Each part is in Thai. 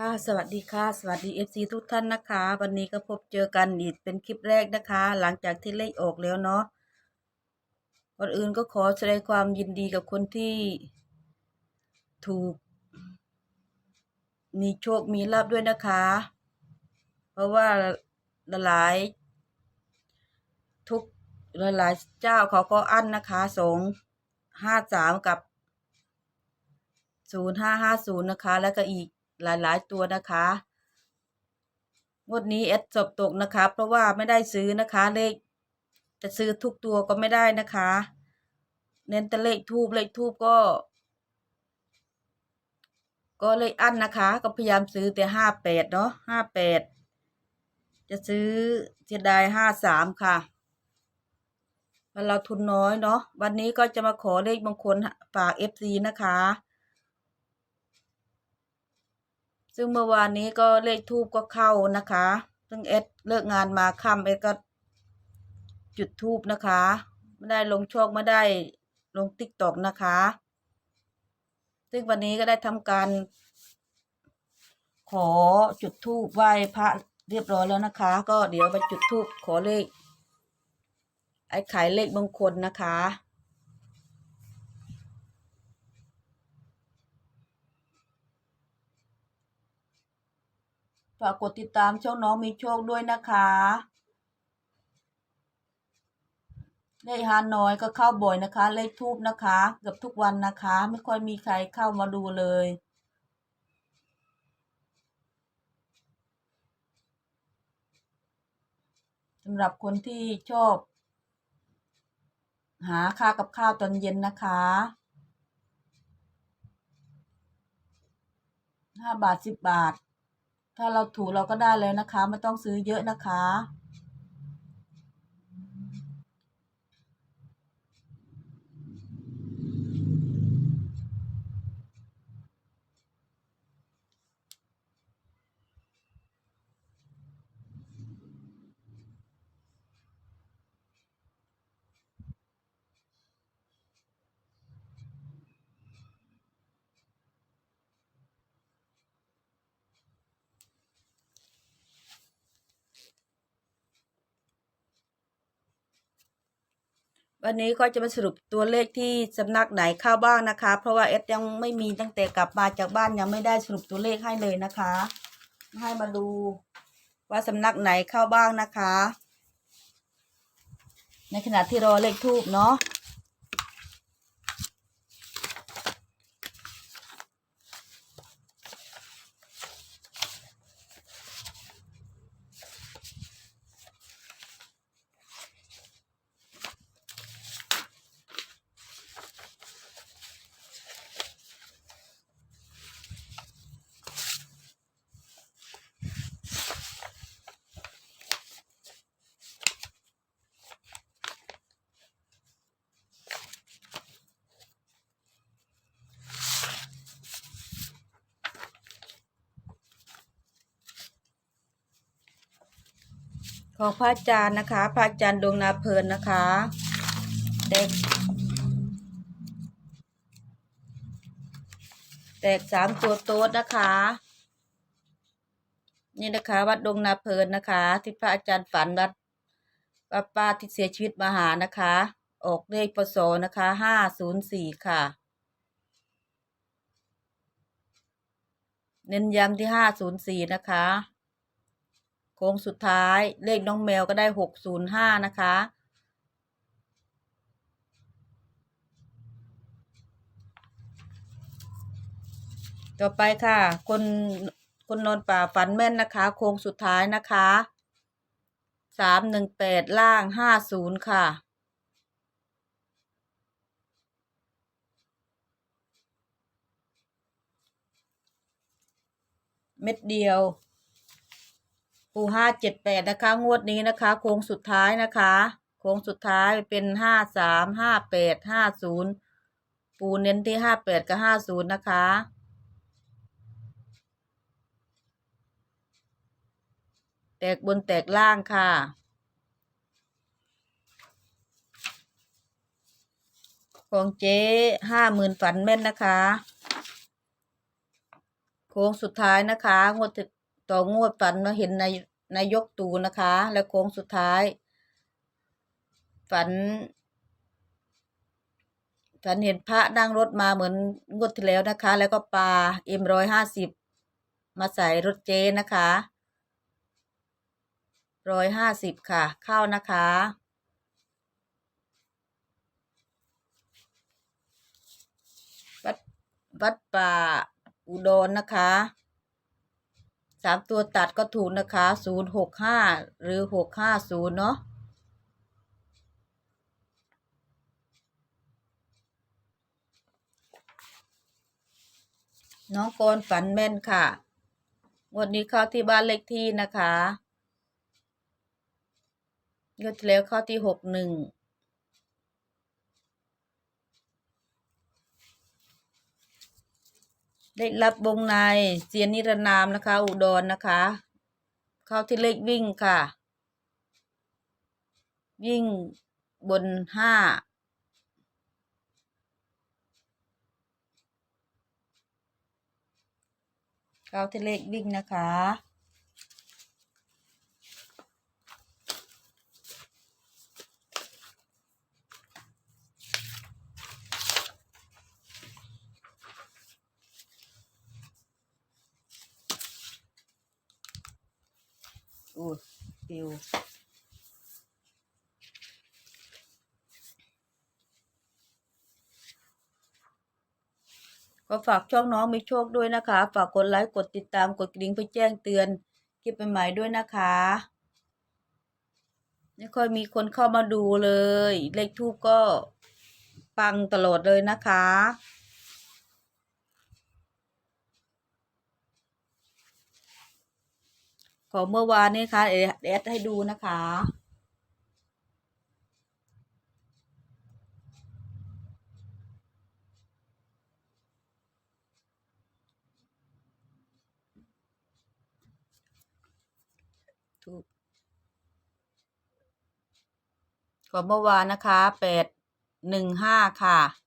ค่ะสวัสดีค่ะ สวัสดี FC ทุกท่านนะคะ วันนี้ก็พบเจอกันอีกเป็นคลิปแรกนะคะ หลังจากที่เลขออกแล้วเนาะก่อนอื่นก็ขอแสดงความยินดีกับคนที่ถูก มีโชคมีลาบด้วยนะคะ เพราะว่าหลายทุกหลายเจ้าเขาก็อั้นนะคะสองห้าสามกับศูนย์ห้าห้าศูนย์นะคะ แล้วก็อีก หลายๆ ตัวนะคะงวดนี้เอสสอบตกนะคะ เพราะว่าไม่ได้ซื้อนะคะเลขจะซื้อทุกตัวก็ไม่ได้นะคะ เน้นแต่เลขทูบเลขทูบก็ ก็เลขอั้นนะคะ ก็พยายามซื้อแต่ห้าแปดเนาะห้าแปดจะซื้อเสียดายห้าสามค่ะเพราะเราทุนน้อยเนาะวันนี้ก็จะมาขอเลขมงคลฝากเอฟซีนะคะ ซึ่งเมื่อวานนี้ก็เลขทูบก็เข้านะคะ ซึ่งเอสเลิกงานมาค่ำเอสก็จุดทูบนะคะ ไม่ได้ลงโชคไม่ได้ลงติ๊กตอกนะคะ ซึ่งวันนี้ก็ได้ทำการขอจุดทูบไหว้พระเรียบร้อยแล้วนะคะ ก็เดี๋ยวไปจุดทูบขอเลขไอ้ไข่เลขมงคลนะคะากกดติดตามช่องน้องมีโชคด้วยนะคะเลขฮานอยก็เข้าบ่อยนะคะ เลขทูบนะคะ เกือบทุกวันนะคะ ไม่ค่อยมีใครเข้ามาดูเลย สำหรับคนที่ชอบ หาค่ากับข้าวตอนเย็นนะคะห้าบาทสิบบาท ถ้าเราถูเราก็ได้แล้วนะคะ ไม่ต้องซื้อเยอะนะคะ วันนี้ก็จะมาสรุปตัวเลขที่สำนักไหนเข้าบ้างนะคะ เพราะว่าเอสยังไม่มีตั้งแต่กลับมาจากบ้านยังไม่ได้สรุปตัวเลขให้เลยนะคะ ให้มาดูว่าสำนักไหนเข้าบ้างนะคะ ในขณะที่รอเลขทูบเนาะ ของพระอาจารย์นะคะ พระอาจารย์ดวงนาเพลินนะคะแตกแตกสามตัวโต๊ดนะคะ นี่นะคะ วัดดงนาเพลินนะคะ ที่พระอาจารย์ฝันวัดป้าป้าที่เสียชีวิตมาหานะคะ ออกเลขปศนะคะห้าศูนย์สี่ค่ะ เน้นย้ำที่ห้าศูนย์สี่นะคะ ค้งสุดท้ายเลขน้องแมวก็ได้หกศูนย์ห้านะคะ ต่อไปค่ะ คนคนนอนป่าฝันแม่นนะคะ โค้งสุดท้ายนะคะสามหนึ่งแปดล่างห้าศูนย์ค่ะเม็ดเดียว ปูห้าเจ็ดแปดนะคะ งวดนี้นะคะ โค้งสุดท้ายนะคะ โค้งสุดท้ายเป็นห้าสามห้าแปดห้าศูนย์ปูเน้นที่ห้าแปดกับห้าศูนย์นะคะแตกบนแตกล่างค่ะ ของเจ๊ห้าหมื่นฝันแม่นนะคะ โค้งสุดท้ายนะคะ งวด ต่องวดฝันมาเห็นนายนายกตูนะคะ แล้วโค้งสุดท้าย ฝัน ฝันเห็นพระนั่งรถมาเหมือนงวดที่แล้วนะคะ แล้วก็ปลาเอ็มร้อยห้าสิบมาใส่รถเจนะคะร้อยห้าสิบค่ะเข้านะคะ วัดวัดป่าอุดรนะคะ สามตัวตัดก็ถูกนะคะศูนย์หกห้าหรือหกห้าศูนย์เนาะน้องโกนฝันแม่นค่ะงวดนี้เข้าที่บ้านเลขที่นะคะงวดที่แล้วเข้าที่หกหนึ่ง ได้รับวงในเซียนนิรนามนะคะ อุดรนะคะ เข้าที่เลขวิ่งค่ะ วิ่งบนห้าเข้าที่เลขวิ่งนะคะ อู้ ปิวก็ฝากช่องน้องมีโชคด้วยนะคะ ฝากกดไลค์ กดติดตาม กดกระดิ่งเพื่อแจ้งเตือนคลิปใหม่ๆด้วยนะคะ ไม่ค่อยมีคนเข้ามาดูเลย เลขทูปก็ปังตลอดเลยนะคะ ของเมื่อวานนี้ค่ะเดี๋ยวแอดให้ดูนะคะ ถูกของเมื่อวานนะคะแปดหนึ่งห้าค่ะ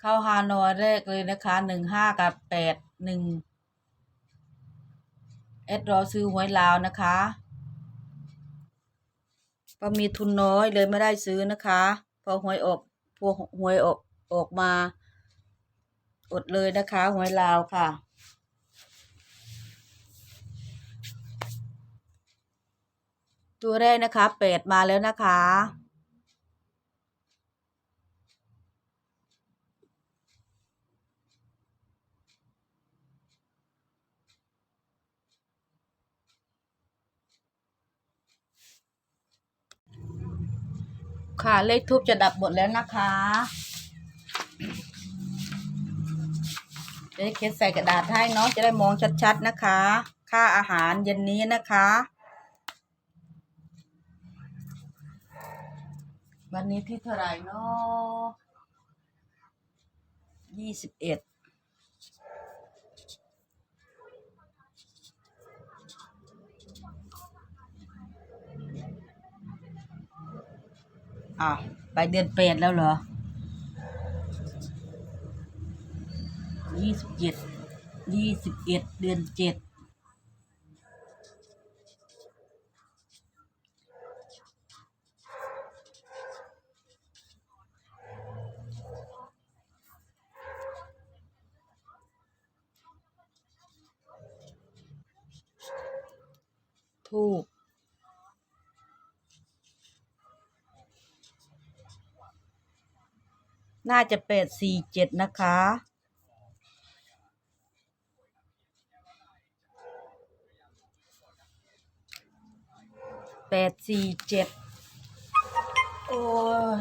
เข้าฮานอยแรกเลยนะคะหนึ่งห้ากับแปดหนึ่งเอดรอซื้อหวยลาวนะคะก็มีทุนน้อยเลยไม่ได้ซื้อนะคะ พอหวยออกพวกหวยออกออกมา อดเลยนะคะหวยลาวค่ะ ตัวแรกนะคะแปดมาแล้วนะคะ ค่ะ เลขทูบจะดับหมดแล้วนะคะจะได้เขียนใส่กระดาษให้เนาะจะได้มองชัดๆนะคะ ค่าอาหารเย็นนี้นะคะ วันนี้ที่เท่าไหร่เนาะยี่สิบเอ็ด อะไปเดือนแปดแล้วเหรอยี่สิบเจ็ดยี่สิบเอ็ดเดือนเจ็ดถูก น่าจะแปดสี่เจ็ดนะคะ แปดสี่เจ็ด โอ้ย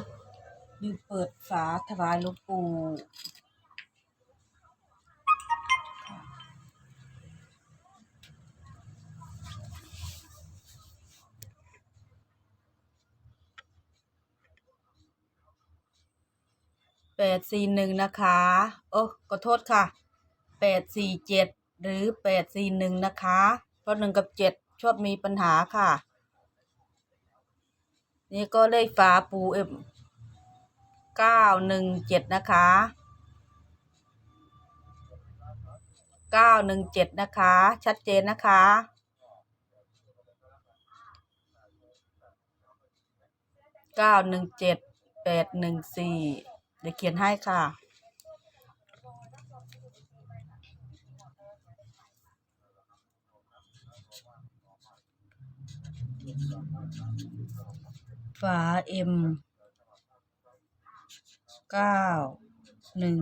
ลืมเปิดฝาถวายหลวงปู่ แปดสี่หนึ่งนะคะ โอ้ขอโทษค่ะแปดสี่เจ็ดหรือแปดสี่หนึ่งนะคะ เพราะหนึ่งกับเจ็ดชอบมีปัญหาค่ะ นี่ก็เลขฝาปูเอ็มเก้าหนึ่งเจ็ดนะคะเก้าหนึ่งเจ็ดนะคะ ชัดเจนนะคะเก้าหนึ่งเจ็ดแปดหนึ่งสี่ ดี๋ยวเขียนให้ค่ะ ฝาเอ็มเก้าหนึ่ง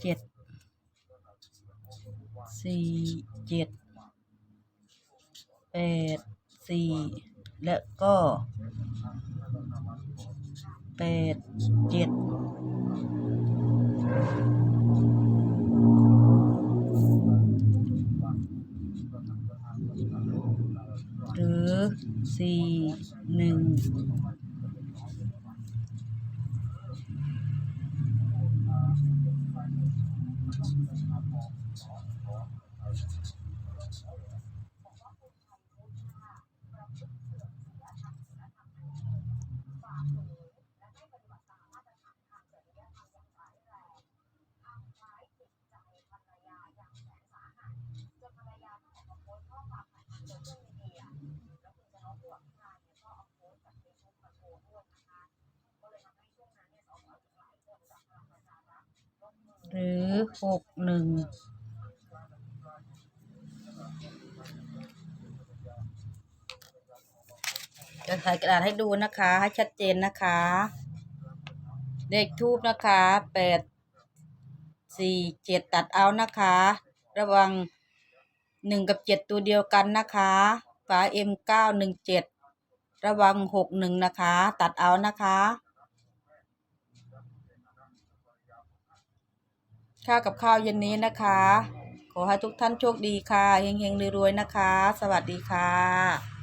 เจ็ดสี่เจ็ดแปดสี่แล้วก็ แปดเจ็ดหรือสี่หนึ่ง หรือหกหนึ่งจะถ่ายกระดาษให้ดูนะคะ ให้ชัดเจนนะคะ เลขทูบนะคะแปดสี่เจ็ดตัดเอานะคะ ระวังหนึ่งกับเจ็ดตัวเดียวกันนะคะฝาเอ็มเก้าหนึ่งเจ็ดระวังหกหนึ่งนะคะ ตัดเอานะคะ ข้าวกับข้าวเย็นนี้นะคะ ขอให้ทุกท่านโชคดีค่ะเฮงๆรวยๆนะคะ สวัสดีค่ะ